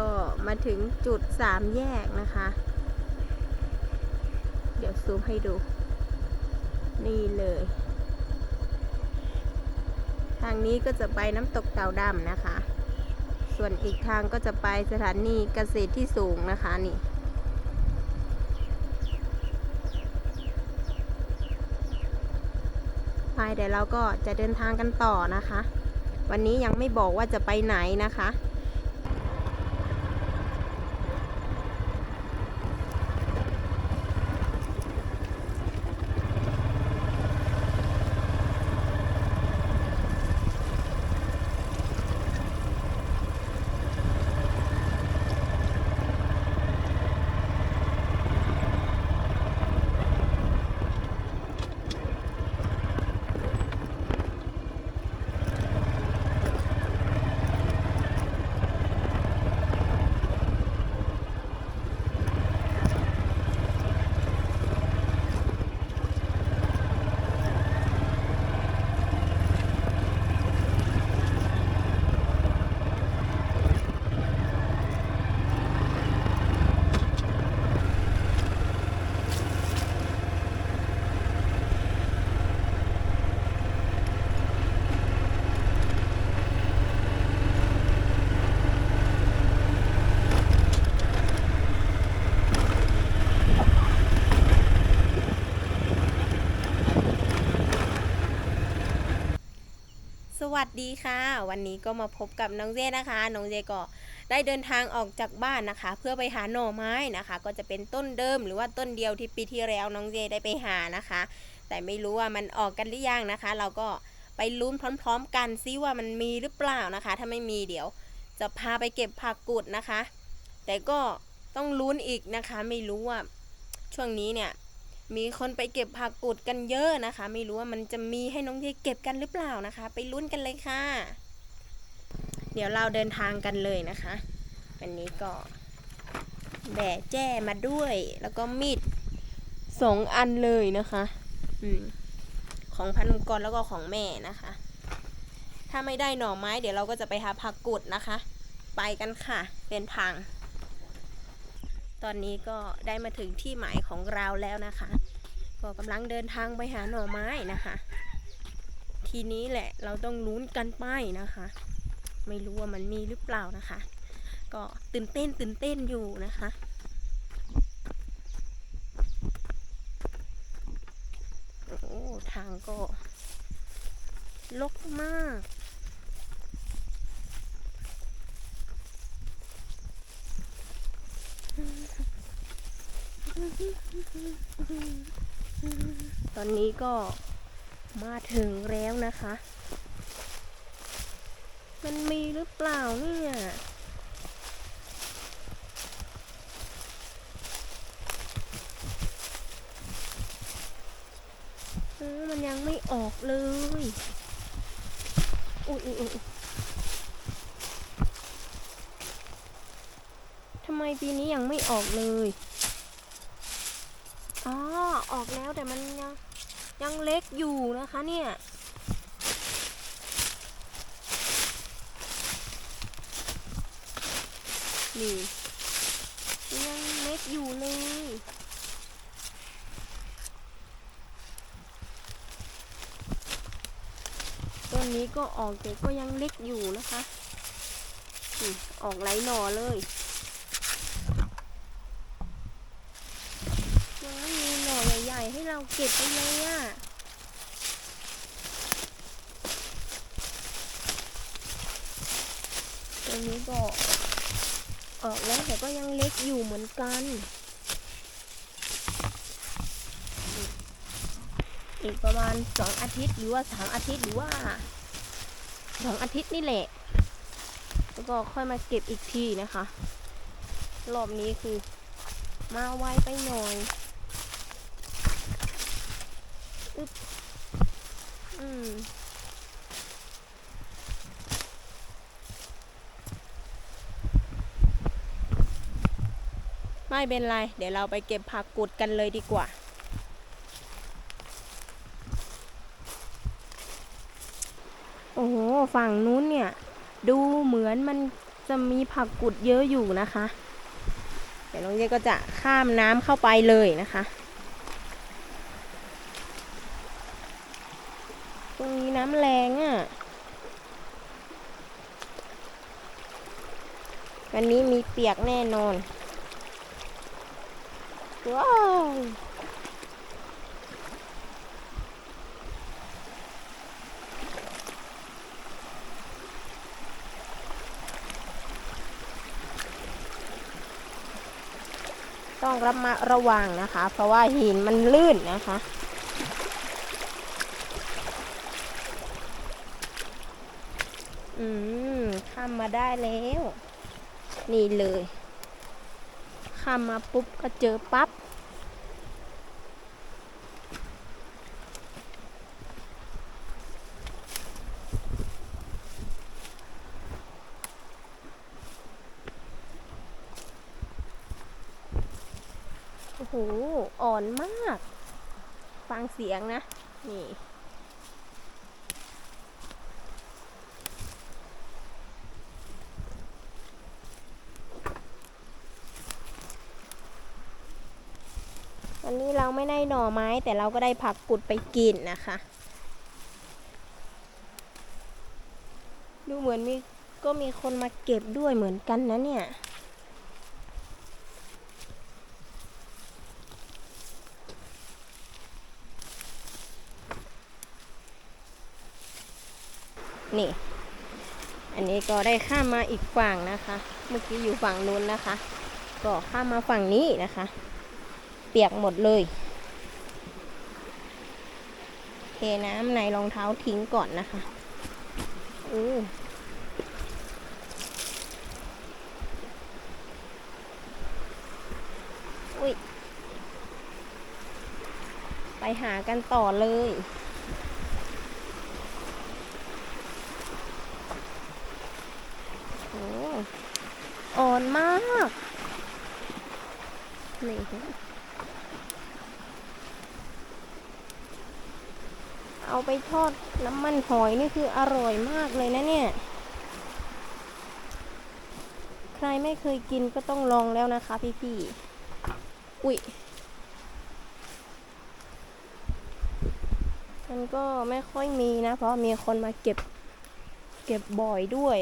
ก็มาถึงจุดสามแยกนะคะ เดี๋ยวซูมให้ดู นี่เลย ทางนี้ก็จะไปน้ำตกเต่าดำนะคะ ส่วนอีกทางก็จะไปสถานีเกษตรที่สูงนะคะนี่ไปเดี๋ยวเราก็จะเดินทางกันต่อนะคะ วันนี้ยังไม่บอกว่าจะไปไหนนะคะ สวัสดีค่ะ วันนี้ก็มาพบกับน้องเจนะคะ น้องเจก็ได้เดินทางออกจากบ้านนะคะ เพื่อไปหาหน่อไม้นะคะ ก็จะเป็นต้นเดิมหรือว่าต้นเดียวที่ปีที่แล้วน้องเจได้ไปหานะคะ แต่ไม่รู้ว่ามันออกกันหรือยังนะคะ เราก็ไปลุ้นพร้อม ๆ กันซิว่ามันมีหรือเปล่านะคะ ถ้าไม่มีเดี๋ยว จะพาไปเก็บผักกุดนะคะ แต่ก็ต้องลุ้นอีกนะคะ ไม่รู้ว่าช่วงนี้เนี่ย มีคนไปเก็บผักกุดกันเยอะนะคะ ไม่รู้ว่ามันจะมีให้น้องเยเก็บกันหรือเปล่านะคะ ไปลุ้นกันเลยค่ะ เดี๋ยวเราเดินทางกันเลยนะคะวันนี้ก็แบะแจ้มาด้วย แล้วก็มีดสองอันเลยนะคะอมของพันกรแล้วก็ของแม่นะคะ ถ้าไม่ได้หน่อไม้ เดี๋ยวเราก็จะไปหาผักกุดนะคะ ไปกันค่ะเป็นทาง ตอนนี้ก็ได้มาถึงที่หมายของเราแล้วนะคะ ก็กำลังเดินทางไปหาหน่อไม้นะคะ ทีนี้แหละเราต้องลุ้นกันไปนะคะ ไม่รู้ว่ามันมีหรือเปล่านะคะ ก็ตื่นเต้นตื่นเต้นอยู่นะคะโอ้ทางก็ลกมาก ตอนนี้ก็มาถึงแล้วนะคะ มันมีหรือเปล่าเนี่ย มันยังไม่ออกเลย อุ้ยอุ๊ยอุ๊ยทำไมปีนี้ยังไม่ออกเลย อ๋อ ออกแล้วแต่มันยังยังเล็กอยู่นะคะเนี่ย นี่ ยังเล็กอยู่เลยต้นนี้ก็ออกแต่ก็ยังเล็กอยู่นะคะออกไหลหน่อเลย ยังไม่มีหน่อใหญ่ๆให้ เราเก็บไปเลยอะตัวนี้ก็ออกแล้วแต่ก็ยังเล็กอยู่เหมือนกัน อีกประมาณสองอาทิตย์หรือว่าสามอาทิตย์หรือว่าสองอาทิตย์นี่แหละ แล้วก็ค่อยมาเก็บอีกทีนะคะ รอบนี้คือมาไวไปหน่อย อึ๊บอืมไม่เป็นไร เดี๋ยวเราไปเก็บผักกุดกันเลยดีกว่า โอ้โห ฝั่งนู้นเนี่ย ดูเหมือนมันจะมีผักกุดเยอะอยู่นะคะ เดี๋ยวน้องเจก็จะข้ามน้ำเข้าไปเลยนะคะ ตรงนี้น้ำแรงอะ่ะ วันนี้มีเปียกแน่นอน ว้าวต้องระมัดระวังนะคะ เพราะว่าหินมันลื่นนะคะ อื มามาได้แล้ว นี่เลยข้ามมาปุ๊บก็เจอปั๊บโอ้โห อ่อนมาก ฟังเสียงนะ นี่ วันนี้เรา ไม่ได้หน่อไม้ แต่เราก็ได้ผักกุดไปกินนะคะ ดูเหมือนมีก็มีคนมาเก็บด้วยเหมือนกันนะเนี่ยนี่ อันนี้ก็ได้ข้ามมาอีกฝั่งนะคะ เมื่อกี้อยู่ฝั่งนู้นนะคะ ก็ข้ามมาฝั่งนี้นะคะ เปียกหมดเลย เทน้ำในรองเท้าทิ้งก่อนนะคะอืออุ้ย ไปหากันต่อเลย โอ้อ่อนมาก นี่ เอาไปทอดน้ำมันหอยนี่คืออร่อยมากเลยนะเนี่ย ใครไม่เคยกินก็ต้องลองแล้วนะคะพี่ๆ อุ๊ย มันก็ไม่ค่อยมีนะ เพราะมีคนมาเก็บ เก็บบ่อยด้วย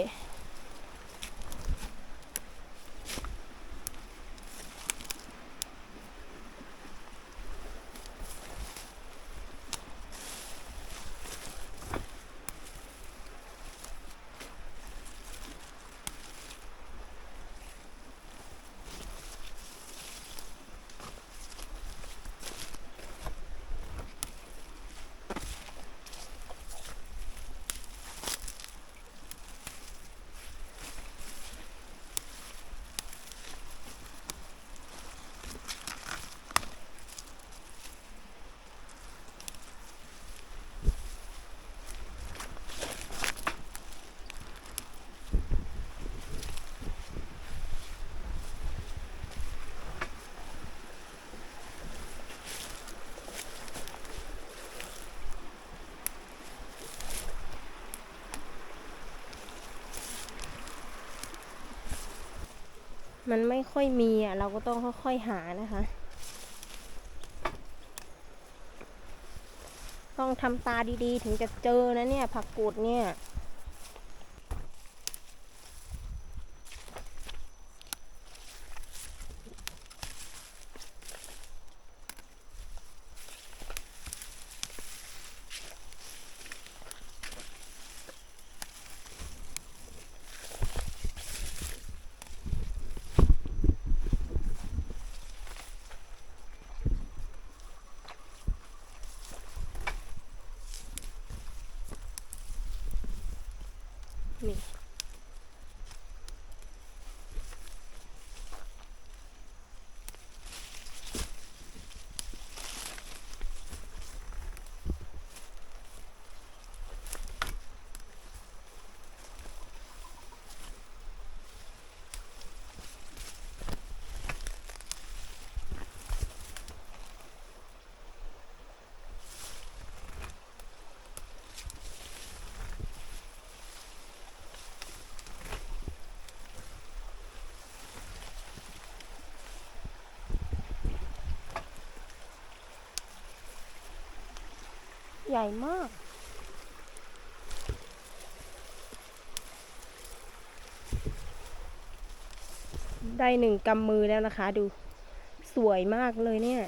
มันไม่ค่อยมีอะ เราก็ต้องค่อยๆหานะคะ ต้องทำตาดีๆ ถึงจะเจอนะเนี่ย ผักกูดเนี่ย นี่ น ญ่มาก ได้หนึ่งกำมือแล้วนะคะ ดู สวยมากเลยเนี่ย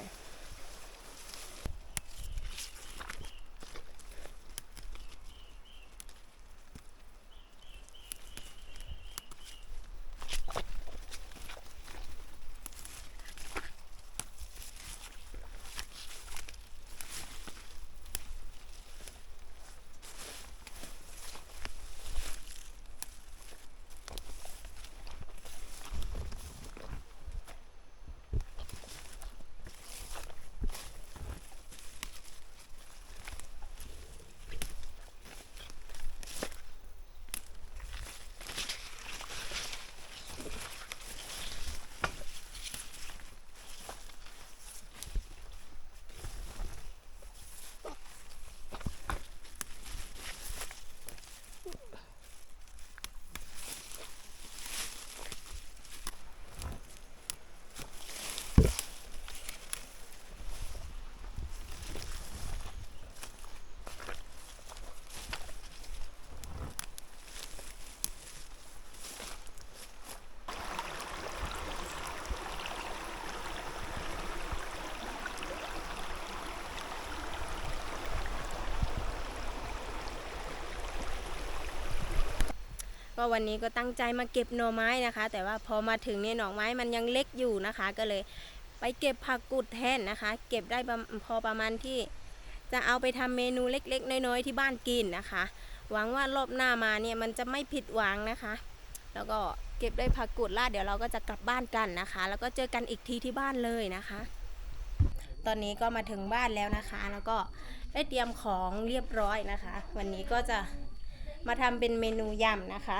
ก็วันนี้ก็ตั้งใจมาเก็บหน่อไม้นะคะ แต่ว่าพอมาถึงเนี่ยหน่อไม้มันยังเล็กอยู่นะคะ ก็เลยไปเก็บผักกุดแทนนะคะ เก็บได้พอประมาณที่ จะเอาไปทำเมนูเล็ก ๆ น้อยๆที่บ้านกินนะคะ หวังว่ารอบหน้ามาเนี่ยมันจะไม่ผิดหวังนะคะ แล้วก็เก็บได้ผักกุดลาเดี๋ยวเราก็จะกลับบ้านกันนะคะ แล้วก็เจอกันอีกทีที่บ้านเลยนะคะ ตอนนี้ก็มาถึงบ้านแล้วนะคะ แล้วก็ได้เตรียมของเรียบร้อยนะคะ วันนี้ก็จะ มาทำเป็นเมนูยำนะคะ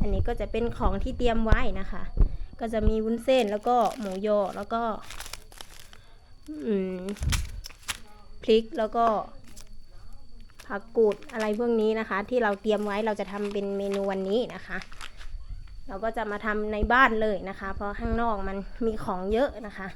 อันนี้ก็จะเป็นของที่เตรียมไว้นะคะ ก็จะมีวุ้นเส้นแล้วก็หมูยอแล้วก็พริกแล้วก็ผักกูดอะไรพวกนี้นะคะ ที่เราเตรียมไว้เราจะทำเป็นเมนูวันนี้นะคะ เราก็จะมาทำในบ้านเลยนะคะ เพราะข้างนอกมันมีของเยอะนะคะ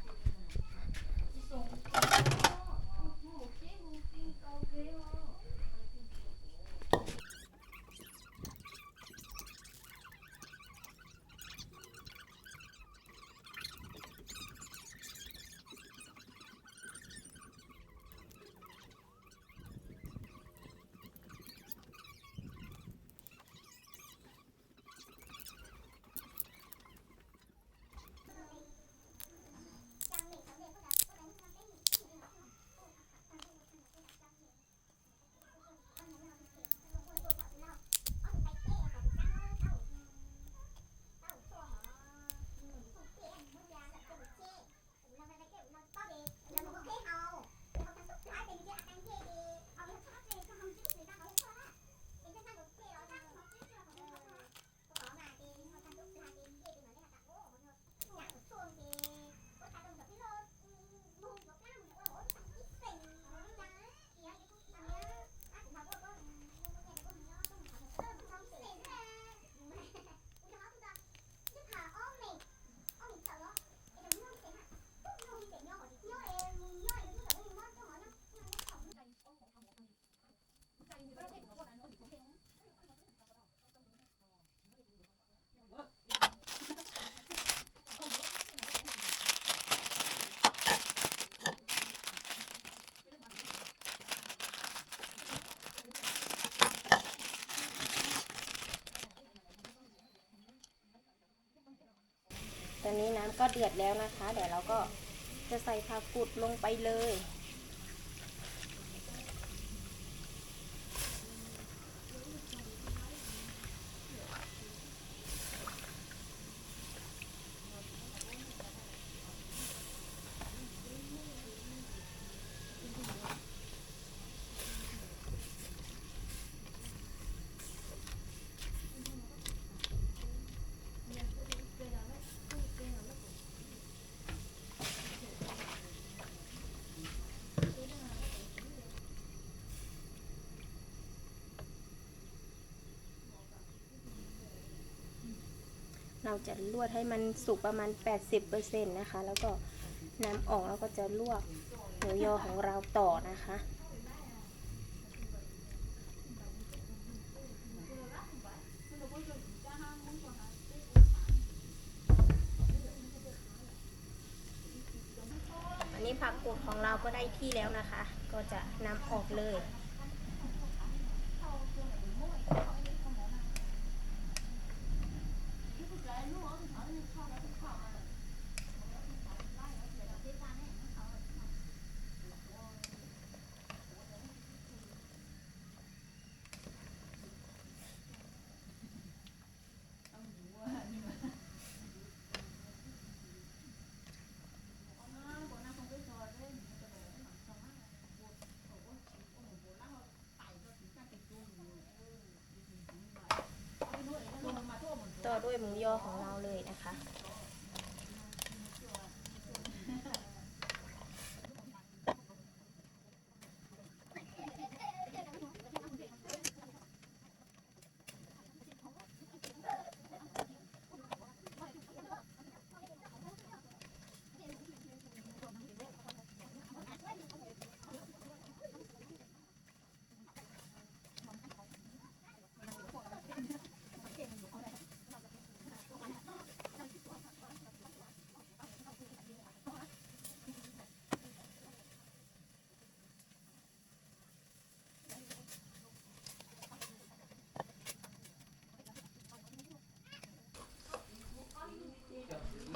อนนี้น้ำก็เดือดแล้วนะคะ เดี๋ยวเราก็จะใส่ผักกุดลงไปเลย เราจะลวดให้มันสุกประมาณ 80%นต์นะคะ แล้วก็นำออกแล้วก็จะลวกหมูยอของเราต่อนะคะอันนี้ผักกูดของเราก็ได้ที่แล้วนะคะ ก็จะนำออกเลย ต่อด้วยหมูยอของเราเลยนะคะ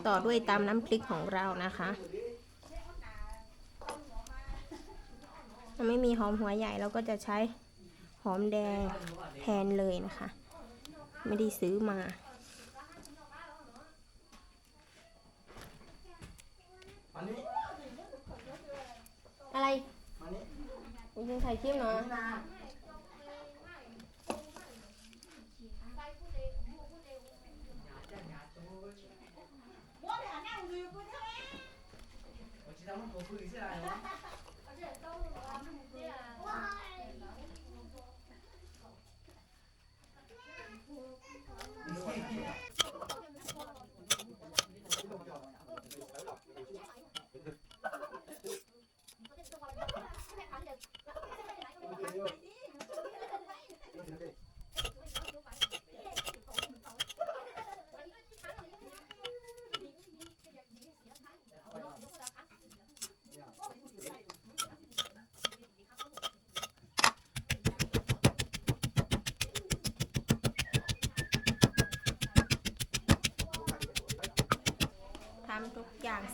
ต่อด้วยตามน้ำพริกของเรานะคะถ้าไม่มีหอมหัวใหญ่เราก็จะใช้หอมแดงแทนเลยนะคะ ไม่ได้ซื้อมามา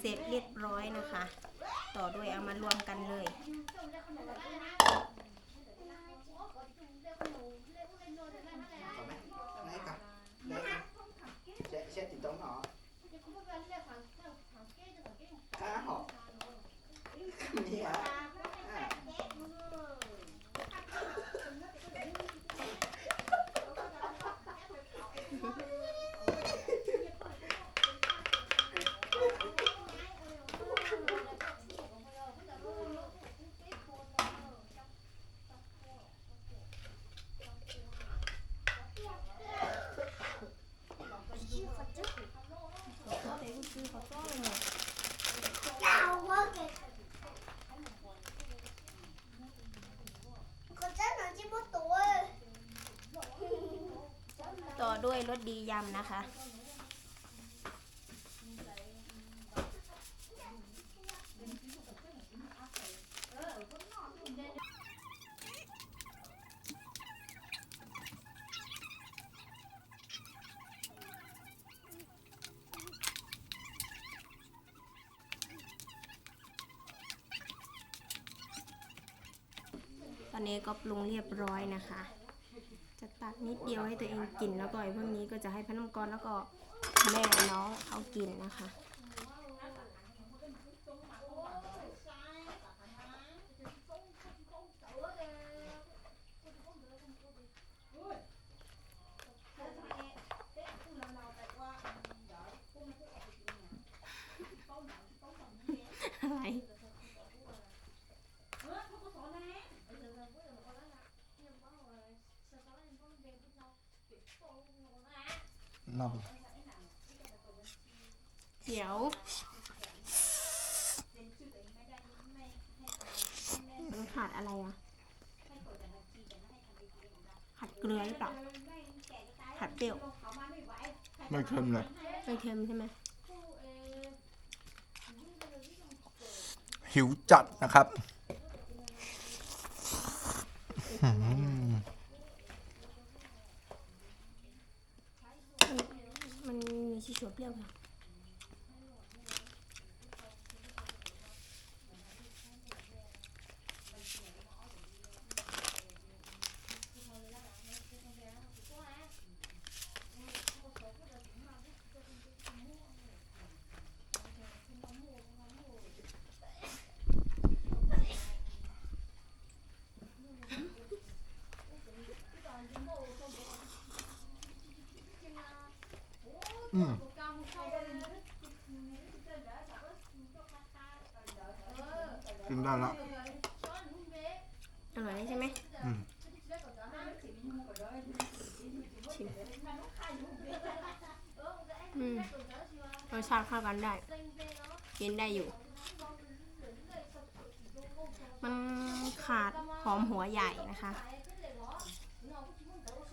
เสร็จเรียบร้อยนะคะ ต่อด้วยเอามารวมกันเลย Này cả. Đây. Sẽ sẽ tìm tống họ. À họ. Gì hả? À. ต่อด้วยร สดียำนะคะ ตอนนี้ก็ปรุงเรียบร้อยนะคะ นิดเดียวให้ตัวเองกินแล้วก็ไอ้พวกนี้ก็จะให้พระน้ำกรแล้วก็แม่น้องเขากินนะคะ อะไร Nằm. เดี๋ยวมันขาดอะไรอะ ขาดเกลือหรือเปล่า ขาดเปรี้ยวไม่เค็มเลยไม่เค็มใช่ไหมหิวจัดนะครับอืม มันมีชีสเอืมกินได้แล้วอร่อยได้ใช่ไหมอืมชิมอืมรสชาติเข้ากันได้ กินได้อยู่ มันขาดหอมหัวใหญ่นะคะ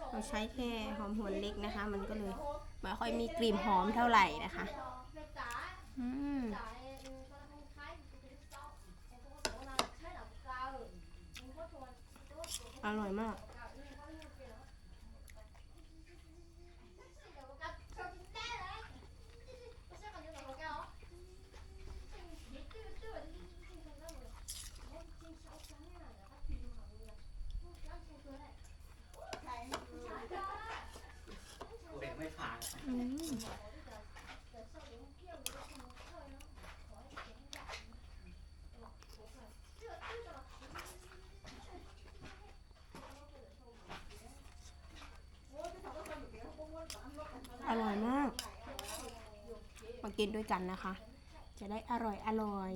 เราใช้แค่หอมหัวเล็กนะคะ มันก็เลย ไม่ค่อยมีกลิ่นหอมเท่าไหร่นะคะอืมอร่อยมาก เบรกไม่ผ่าน อืมอร่อยมาก มา กินด้วยกันนะคะ จะได้อร่อยอร่อย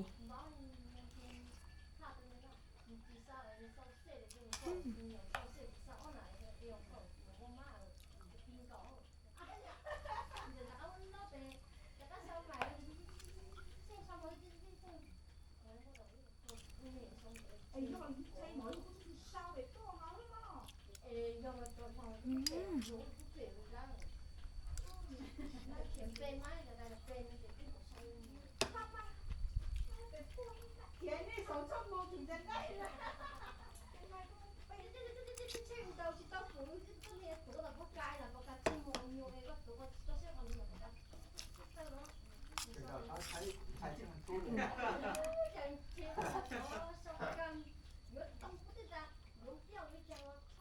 那田肥嘛，那个那个肥嘛，田里上种枸杞子，哈哈哈哈哈！现在这个肥了，这这这这这这水稻是稻谷，这这些水稻都不盖了，不盖芝麻苗了，那水、不得，回去了，靠，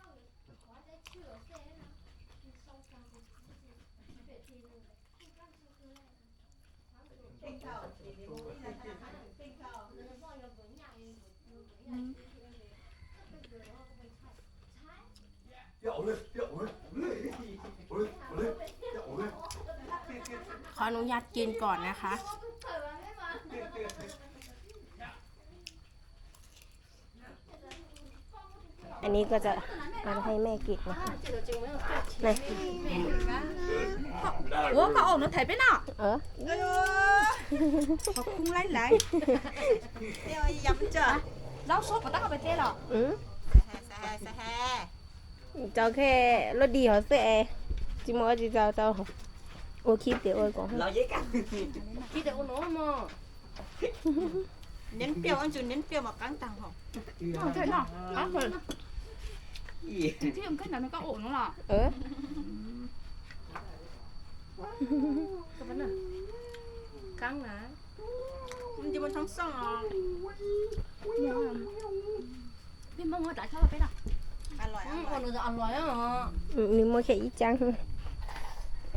我还在去了噻。 ขออนุญาตกินก่อนนะคะ อันนี้ก็จะเอาให้แม่กินนะคะไหน ủa con ổn nó thấy bên nào เออ họ không lấy lại đeo dầm chưa rau sốt của tao có phải thế rồi อืม xe xe xe xe เจ้าแค่รถดีเหรอเสียจิมอ จิเจ้าเจ้าโอคลิปเดี๋ยวโอ้ยก่อนเราเยอะกันคิดเดี๋ยวโอ้โน้มอ nến tiêu anh chú nến tiêu mà căng tàng không Không thế nào? Á rồi, อี thế một cách nào nó có ổn không ạ? เออ Cái vấn đề กังนะ anh chú muốn thắng xong rồi Biết mong ở tại sao là biết à? ăn loại อื ăn มคน loại เราจะอร่อยอะนึกมาแค่อีจังคน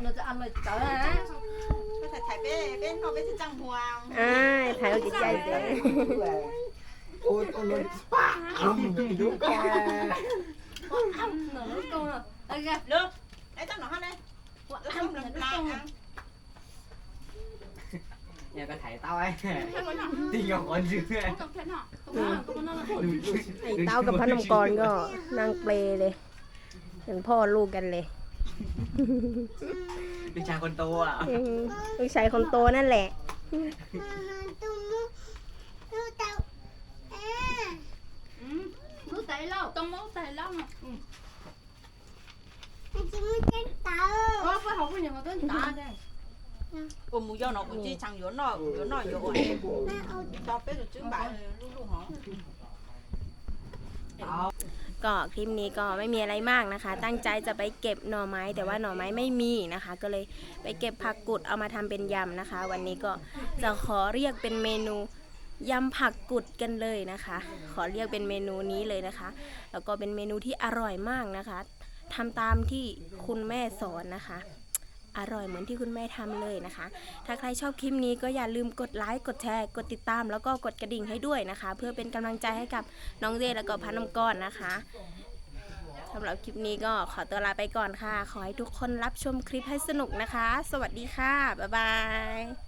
เราจะอร่อยเจ้านะ có thể thấy bên bên không biết thì chẳng hoàng อ้ายถ่ายเอาจิตใจเลยโอ้ยโอ้ยป้าดูแกหนูรู้ตัวโอเค được đấy tao nó hết đây làm làm làm ăn เนี่ยก็ถ่ายเต้าไอ้ Thế mới nào? ตีกับคนชื่อ Không tập thế nào? Không nào, không nào. ดูดูไอ้เต้ากับพระนมกรก็นั่งเปลเลยเป็นพ่อลูกกันเลยเป็นชายคนโตอะอืมลูกชายคนโตนั่นแหละ Ừ. Nước tẩy lâu. Tông máu tẩy lâu mà. Ừ. Ủa, phải học cái gì mà tên tạ đây? Ôm mù do nó cũng chỉ chẳng yếu nó yếu nó yếu ỏi cho bé rồi chứ bạn lúc lúc hả ก็คลิปนี้ก็ไม่มีอะไรมากนะคะ ตั้งใจจะไปเก็บหน่อไม้ แต่ว่าหน่อไม้ไม่มีนะคะ ก็เลยไปเก็บผักกุดเอามาทำเป็นยำนะคะ วันนี้ก็จะขอเรียกเป็นเมนูยำผักกุดกันเลยนะคะ ขอเรียกเป็นเมนูนี้เลยนะคะ แล้วก็เป็นเมนูที่อร่อยมากนะคะทำตามที่คุณแม่สอนนะคะ อร่อยเหมือนที่คุณแม่ทำเลยนะคะ ถ้าใครชอบคลิปนี้ก็อย่าลืมกดไลค์กดแชร์ กดติดตาม แล้วก็กดกระดิ่งให้ด้วยนะคะ เพื่อเป็นกำลังใจให้กับน้องเจแล้วก็พันน้ำก้อนนะคะสำหรับคลิปนี้ก็ขอตัวลาไปก่อนค่ะ ขอให้ทุกคนรับชมคลิปให้สนุกนะคะ สวัสดีค่ะ บ๊ายบาย